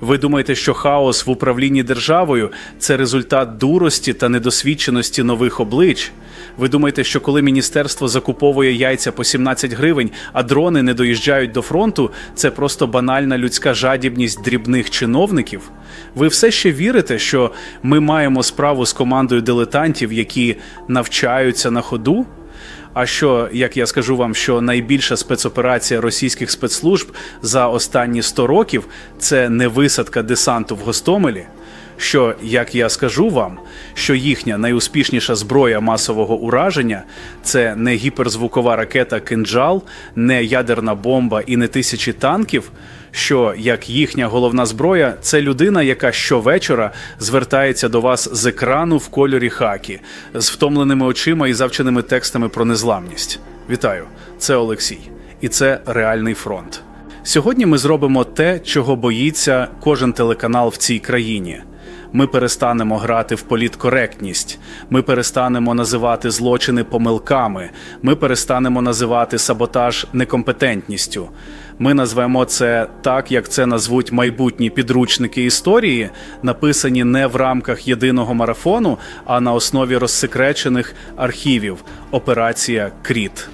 Ви думаєте, що хаос в управлінні державою це результат дурості та недосвідченості нових облич? Ви думаєте, що коли міністерство закуповує яйця по 17 гривень, а дрони не доїжджають до фронту, це просто банальна людська жадібність дрібних чиновників? Ви все ще вірите, що ми маємо справу з командою дилетантів, які навчаються на ходу? А що, як я скажу вам, що найбільша спецоперація російських спецслужб за останні 100 років це не висадка десанту в Гостомелі? Що, як я скажу вам, що їхня найуспішніша зброя масового ураження це не гіперзвукова ракета кинджал, не ядерна бомба і не тисячі танків. Що як їхня головна зброя це людина, яка щовечора звертається до вас з екрану в кольорі хакі, з втомленими очима і завченими текстами про незламність. Вітаю, це Олексій, і це реальний фронт. Сьогодні ми зробимо те, чого боїться кожен телеканал в цій країні. Ми перестанемо грати в політкоректність. Ми перестанемо називати злочини помилками. Ми перестанемо називати саботаж некомпетентністю. Ми назвемо це так, як це назвуть майбутні підручники історії, написані не в рамках єдиного марафону, а на основі розсекречених архівів. Операція Кріт.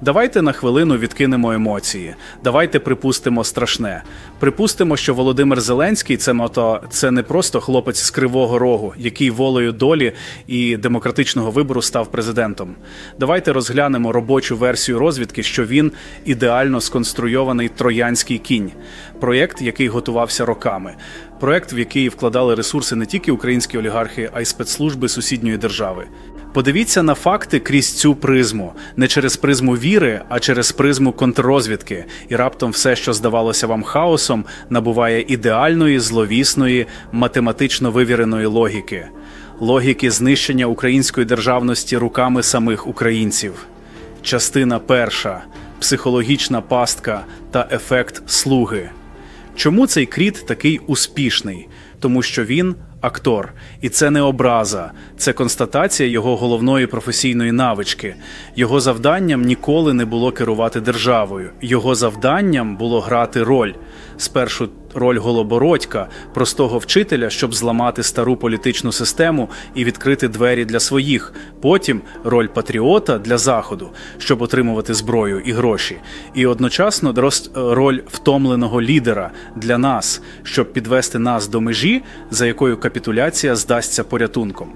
Давайте на хвилину відкинемо емоції. Давайте припустимо страшне. Припустимо, що Володимир Зеленський це мото, це не просто хлопець з кривого рогу, який волею долі і демократичного вибору став президентом. Давайте розглянемо робочу версію розвідки, що він ідеально сконструйований троянський кінь, проєкт, який готувався роками. Проєкт, в який вкладали ресурси не тільки українські олігархи, а й спецслужби сусідньої держави. Подивіться на факти крізь цю призму, не через призму віри, а через призму контррозвідки. І раптом все, що здавалося вам хаосом, набуває ідеальної, зловісної, математично вивіреної логіки, логіки знищення української державності руками самих українців. Частина перша психологічна пастка та ефект слуги. Чому цей кріт такий успішний? Тому що він актор, і це не образа, це констатація його головної професійної навички. Його завданням ніколи не було керувати державою. Його завданням було грати роль. Спершу роль голобородька, простого вчителя, щоб зламати стару політичну систему і відкрити двері для своїх. Потім роль патріота для заходу, щоб отримувати зброю і гроші, і одночасно роль втомленого лідера для нас, щоб підвести нас до межі, за якою капітуляція здасться порятунком.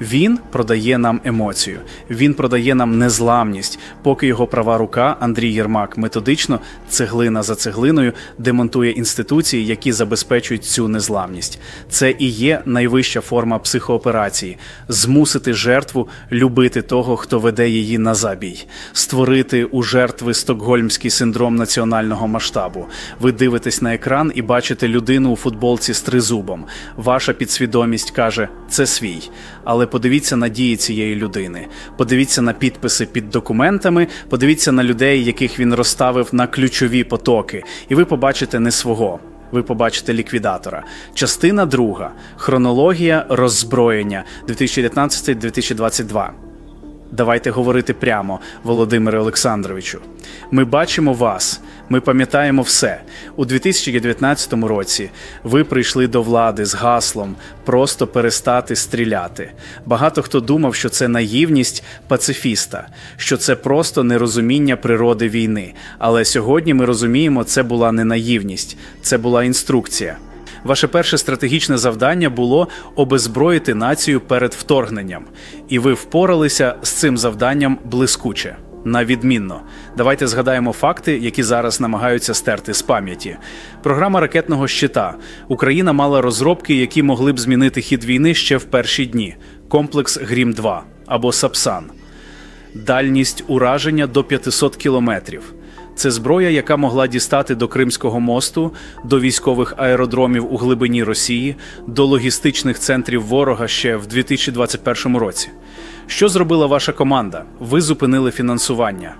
Він продає нам емоцію, він продає нам незламність, поки його права рука Андрій Єрмак методично, цеглина за цеглиною, демонтує інституції, які забезпечують цю незламність. Це і є найвища форма психооперації змусити жертву любити того, хто веде її на забій, створити у жертви стокгольмський синдром національного масштабу. Ви дивитесь на екран і бачите людину у футболці з тризубом. Ваша підсвідомість каже, це свій. Але подивіться на дії цієї людини. Подивіться на підписи під документами, подивіться на людей, яких він розставив на ключові потоки, і ви побачите не свого. Ви побачите ліквідатора. Частина друга. Хронологія роззброєння 2019-2022. Давайте говорити прямо, Володимире Олександровичу. Ми бачимо вас, ми пам'ятаємо все. У 2019 році ви прийшли до влади з гаслом просто перестати стріляти. Багато хто думав, що це наївність пацифіста, що це просто нерозуміння природи війни. Але сьогодні ми розуміємо, це була не наївність, це була інструкція. Ваше перше стратегічне завдання було обезброїти націю перед вторгненням, і ви впоралися з цим завданням блискуче. На відмінно, давайте згадаємо факти, які зараз намагаються стерти з пам'яті. Програма ракетного щита. Україна мала розробки, які могли б змінити хід війни ще в перші дні. Комплекс Грім 2 або Сапсан. Дальність ураження до 500 кілометрів. Це зброя, яка могла дістати до Кримського мосту, до військових аеродромів у глибині Росії, до логістичних центрів ворога ще в 2021 році. Що зробила ваша команда? Ви зупинили фінансування,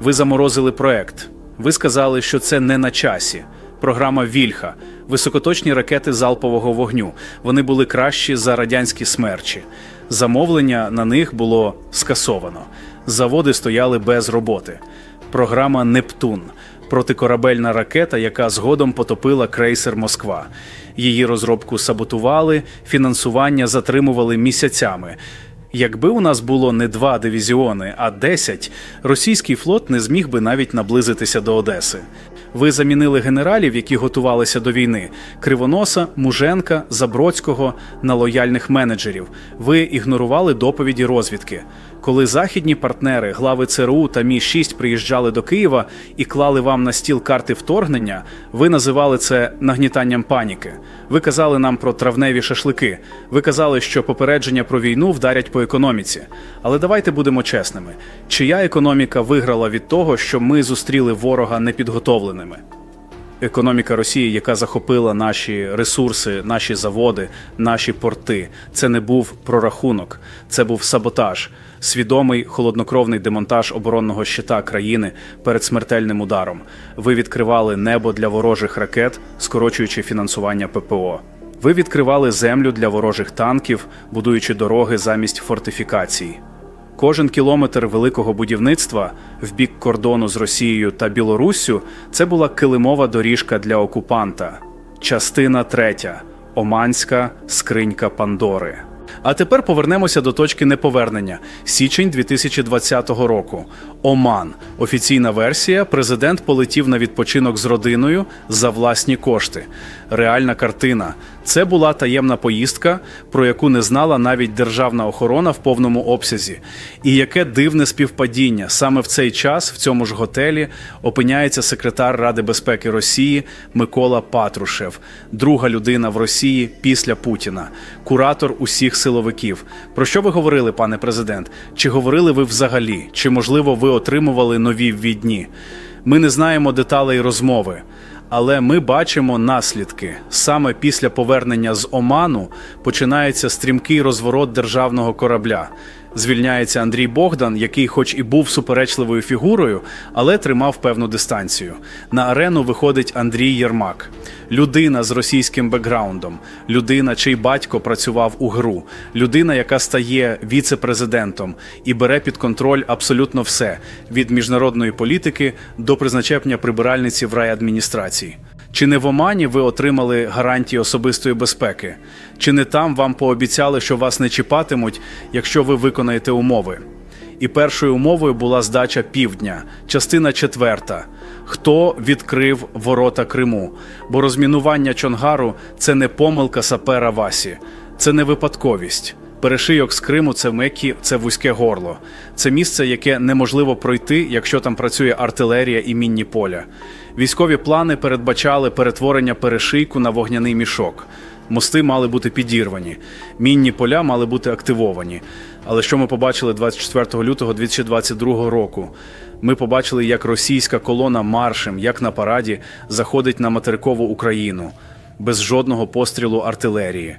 ви заморозили проект. Ви сказали, що це не на часі. Програма Вільха, високоточні ракети залпового вогню. Вони були кращі за радянські смерчі. Замовлення на них було скасовано. Заводи стояли без роботи. Програма Нептун. протикорабельна ракета, яка згодом потопила крейсер Москва. Її розробку саботували, фінансування затримували місяцями. Якби у нас було не два дивізіони, а десять, російський флот не зміг би навіть наблизитися до Одеси. Ви замінили генералів, які готувалися до війни: Кривоноса, Муженка, Забродського на лояльних менеджерів. Ви ігнорували доповіді розвідки. Коли західні партнери, глави ЦРУ та Мі 6 приїжджали до Києва і клали вам на стіл карти вторгнення, ви називали це нагнітанням паніки. Ви казали нам про травневі шашлики. Ви казали, що попередження про війну вдарять по економіці. Але давайте будемо чесними: чия економіка виграла від того, що ми зустріли ворога непідготовленими? Економіка Росії, яка захопила наші ресурси, наші заводи, наші порти, це не був прорахунок, це був саботаж, свідомий холоднокровний демонтаж оборонного щита країни перед смертельним ударом. Ви відкривали небо для ворожих ракет, скорочуючи фінансування ППО. Ви відкривали землю для ворожих танків, будуючи дороги замість фортифікацій. Кожен кілометр великого будівництва в бік кордону з Росією та Білоруссю це була килимова доріжка для окупанта. Частина третя Оманська скринька Пандори. А тепер повернемося до точки неповернення. Січень 2020 року. Оман. Офіційна версія. Президент полетів на відпочинок з родиною за власні кошти. Реальна картина. Це була таємна поїздка, про яку не знала навіть державна охорона в повному обсязі. І яке дивне співпадіння саме в цей час в цьому ж готелі опиняється секретар Ради безпеки Росії Микола Патрушев, друга людина в Росії після Путіна, куратор усіх силовиків. Про що ви говорили, пане президент? Чи говорили ви взагалі? Чи можливо ви отримували нові ввідні? Ми не знаємо деталей розмови. Але ми бачимо наслідки. Саме після повернення з Оману починається стрімкий розворот державного корабля. Звільняється Андрій Богдан, який, хоч і був суперечливою фігурою, але тримав певну дистанцію. На арену виходить Андрій Єрмак, людина з російським бекграундом, людина, чий батько працював у ГРУ, людина, яка стає віце-президентом і бере під контроль абсолютно все від міжнародної політики до призначення прибиральниці в райадміністрації. Чи не в Омані ви отримали гарантії особистої безпеки? Чи не там вам пообіцяли, що вас не чіпатимуть, якщо ви виконаєте умови? І першою умовою була здача півдня, частина четверта. Хто відкрив ворота Криму? Бо розмінування Чонгару це не помилка сапера Васі, це не випадковість. Перешийок з Криму це Меккі, це вузьке горло. Це місце, яке неможливо пройти, якщо там працює артилерія і мінні поля. Військові плани передбачали перетворення перешийку на вогняний мішок. Мости мали бути підірвані, мінні поля мали бути активовані. Але що ми побачили 24 лютого 2022 року? Ми побачили, як російська колона маршем, як на параді, заходить на материкову Україну без жодного пострілу артилерії,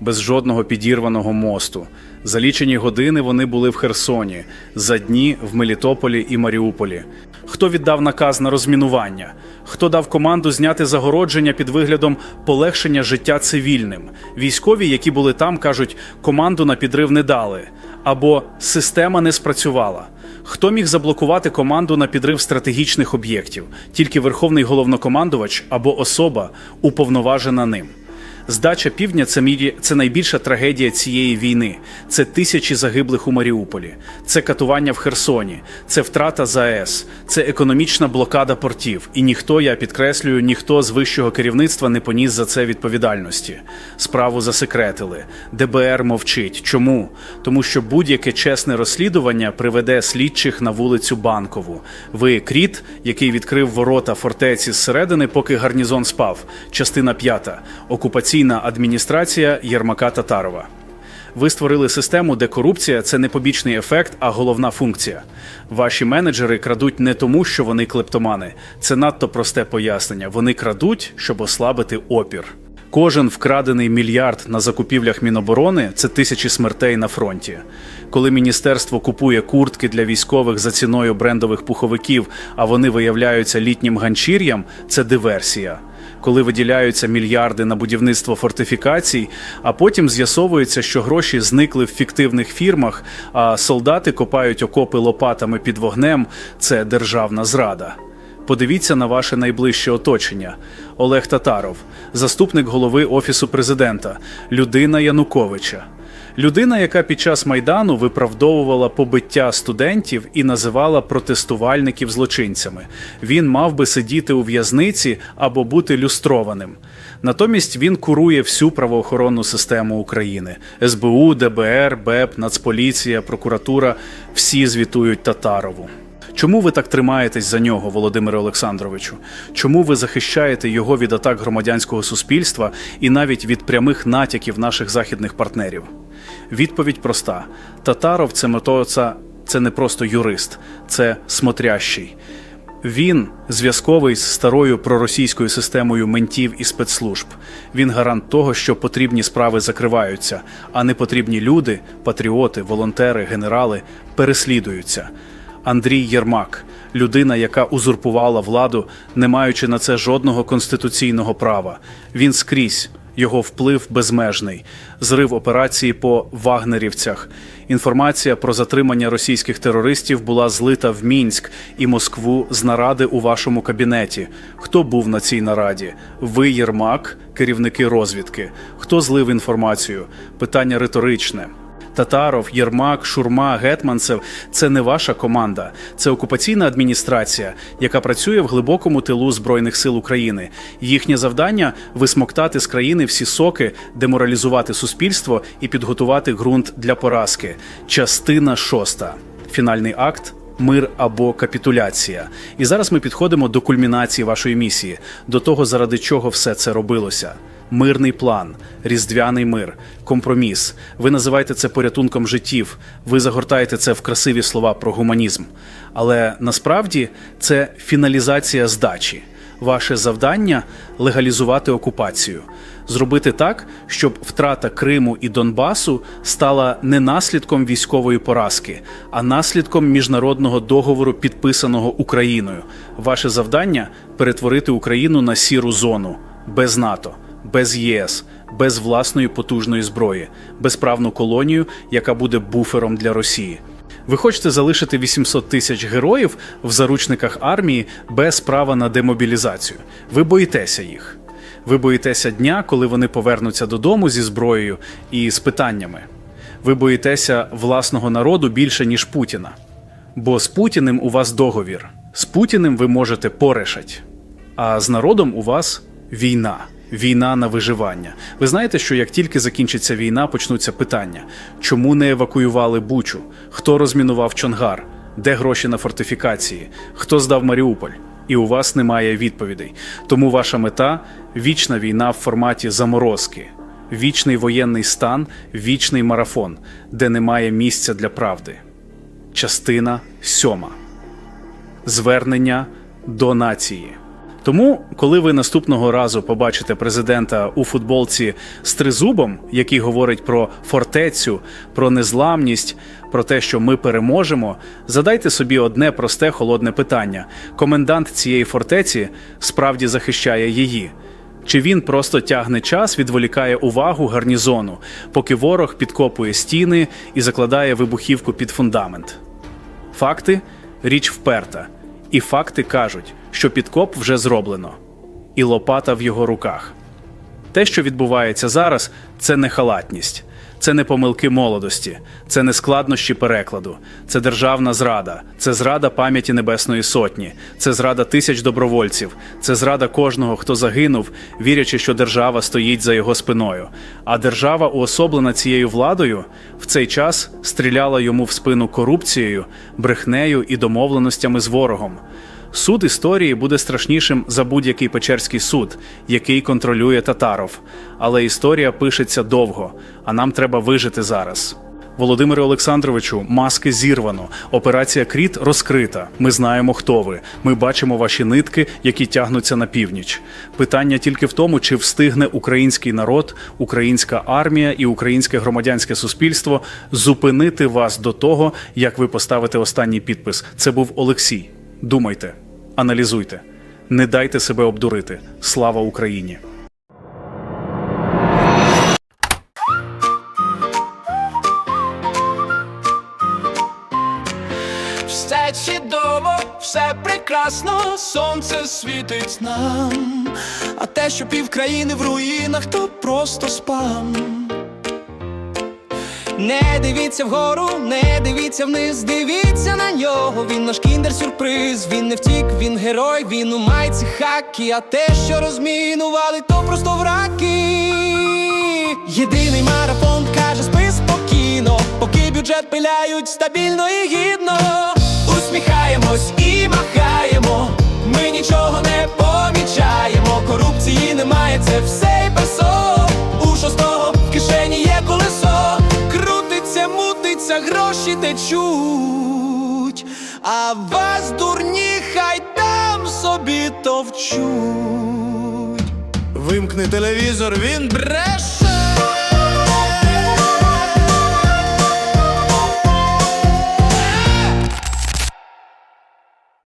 без жодного підірваного мосту. За лічені години вони були в Херсоні, за дні в Мелітополі і Маріуполі. Хто віддав наказ на розмінування? Хто дав команду зняти загородження під виглядом полегшення життя цивільним? Військові, які були там, кажуть, команду на підрив не дали або система не спрацювала. Хто міг заблокувати команду на підрив стратегічних об'єктів? Тільки верховний головнокомандувач або особа, уповноважена ним. Здача півдня це мірі це найбільша трагедія цієї війни. Це тисячі загиблих у Маріуполі, це катування в Херсоні, це втрата ЗАЕС, це економічна блокада портів. І ніхто, я підкреслюю, ніхто з вищого керівництва не поніс за це відповідальності. Справу засекретили. ДБР мовчить. Чому? Тому що будь-яке чесне розслідування приведе слідчих на вулицю Банкову. Ви кріт, який відкрив ворота фортеці зсередини, поки гарнізон спав. Частина п'ята. Окупаційна адміністрація Єрмака Татарова. Ви створили систему, де корупція це не побічний ефект, а головна функція. Ваші менеджери крадуть не тому, що вони клептомани. Це надто просте пояснення. Вони крадуть, щоб ослабити опір. Кожен вкрадений мільярд на закупівлях Міноборони це тисячі смертей на фронті. Коли міністерство купує куртки для військових за ціною брендових пуховиків, а вони виявляються літнім ганчір'ям, це диверсія. Коли виділяються мільярди на будівництво фортифікацій, а потім з'ясовується, що гроші зникли в фіктивних фірмах, а солдати копають окопи лопатами під вогнем це державна зрада. Подивіться на ваше найближче оточення: Олег Татаров, заступник голови Офісу президента, людина Януковича. Людина, яка під час майдану виправдовувала побиття студентів і називала протестувальників злочинцями. Він мав би сидіти у в'язниці або бути люстрованим. Натомість він курує всю правоохоронну систему України: СБУ, ДБР, БЕП, Нацполіція, прокуратура всі звітують Татарову. Чому ви так тримаєтесь за нього, Володимире Олександровичу? Чому ви захищаєте його від атак громадянського суспільства і навіть від прямих натяків наших західних партнерів? Відповідь проста: Татаров це метоца, це не просто юрист, це смотрящий. Він зв'язковий з старою проросійською системою ментів і спецслужб. Він гарант того, що потрібні справи закриваються, а непотрібні люди, патріоти, волонтери, генерали переслідуються. Андрій Єрмак, людина, яка узурпувала владу, не маючи на це жодного конституційного права. Він скрізь. Його вплив безмежний, зрив операції по вагнерівцях. Інформація про затримання російських терористів була злита в Мінськ і Москву з наради у вашому кабінеті. Хто був на цій нараді? Ви, Єрмак, керівники розвідки. Хто злив інформацію? Питання риторичне. Татаров, Єрмак, Шурма, Гетманцев це не ваша команда, це окупаційна адміністрація, яка працює в глибокому тилу Збройних сил України. Їхнє завдання висмоктати з країни всі соки, деморалізувати суспільство і підготувати ґрунт для поразки. Частина шоста. Фінальний акт. Мир або капітуляція. І зараз ми підходимо до кульмінації вашої місії, до того, заради чого все це робилося. Мирний план, різдвяний мир, компроміс. Ви називаєте це порятунком життів. Ви загортаєте це в красиві слова про гуманізм. Але насправді це фіналізація здачі. Ваше завдання легалізувати окупацію, зробити так, щоб втрата Криму і Донбасу стала не наслідком військової поразки, а наслідком міжнародного договору, підписаного Україною. Ваше завдання перетворити Україну на сіру зону без НАТО, без ЄС, без власної потужної зброї, безправну колонію, яка буде буфером для Росії. Ви хочете залишити 800 тисяч героїв в заручниках армії без права на демобілізацію. Ви боїтеся їх. Ви боїтеся дня, коли вони повернуться додому зі зброєю і з питаннями. Ви боїтеся власного народу більше, ніж Путіна. Бо з Путіним у вас договір. З Путіним ви можете порешать. А з народом у вас війна. Війна на виживання. Ви знаєте, що як тільки закінчиться війна, почнуться питання: чому не евакуювали Бучу? Хто розмінував Чонгар? Де гроші на фортифікації? Хто здав Маріуполь? І у вас немає відповідей. Тому ваша мета вічна війна в форматі заморозки, вічний воєнний стан, вічний марафон, де немає місця для правди. Частина сьома. Звернення до нації. Тому, коли ви наступного разу побачите президента у футболці з тризубом, який говорить про фортецю, про незламність, про те, що ми переможемо, задайте собі одне просте холодне питання: комендант цієї фортеці справді захищає її. Чи він просто тягне час, відволікає увагу гарнізону, поки ворог підкопує стіни і закладає вибухівку під фундамент? Факти річ вперта, і факти кажуть, що підкоп вже зроблено, і лопата в його руках. Те, що відбувається зараз, це не халатність, це не помилки молодості, це не складнощі перекладу, це державна зрада, це зрада пам'яті Небесної Сотні, це зрада тисяч добровольців, це зрада кожного, хто загинув, вірячи, що держава стоїть за його спиною. А держава, уособлена цією владою, в цей час стріляла йому в спину корупцією, брехнею і домовленостями з ворогом. Суд історії буде страшнішим за будь-який Печерський суд, який контролює татаров. Але історія пишеться довго, а нам треба вижити зараз. Володимире Олександровичу, маски зірвано. Операція Кріт розкрита. Ми знаємо, хто ви. Ми бачимо ваші нитки, які тягнуться на північ. Питання тільки в тому, чи встигне український народ, українська армія і українське громадянське суспільство зупинити вас до того, як ви поставите останній підпис. Це був Олексій. Думайте, аналізуйте, не дайте себе обдурити. Слава Україні! Все чудово, все прекрасно, сонце світить нам, а те, що півкраїни в руїнах, то просто спам. Не дивіться вгору, не дивіться вниз, дивіться на нього. Він наш кіндер-сюрприз. Він не втік, він герой, він у майці хакі. А те, що розмінували, то просто враки. Єдиний марафон каже, спи спокійно, поки бюджет пиляють стабільно і гідно. Усміхаємось гроші течуть. А вас, дурні, хай там собі товчуть. Вимкни телевізор, він бреше.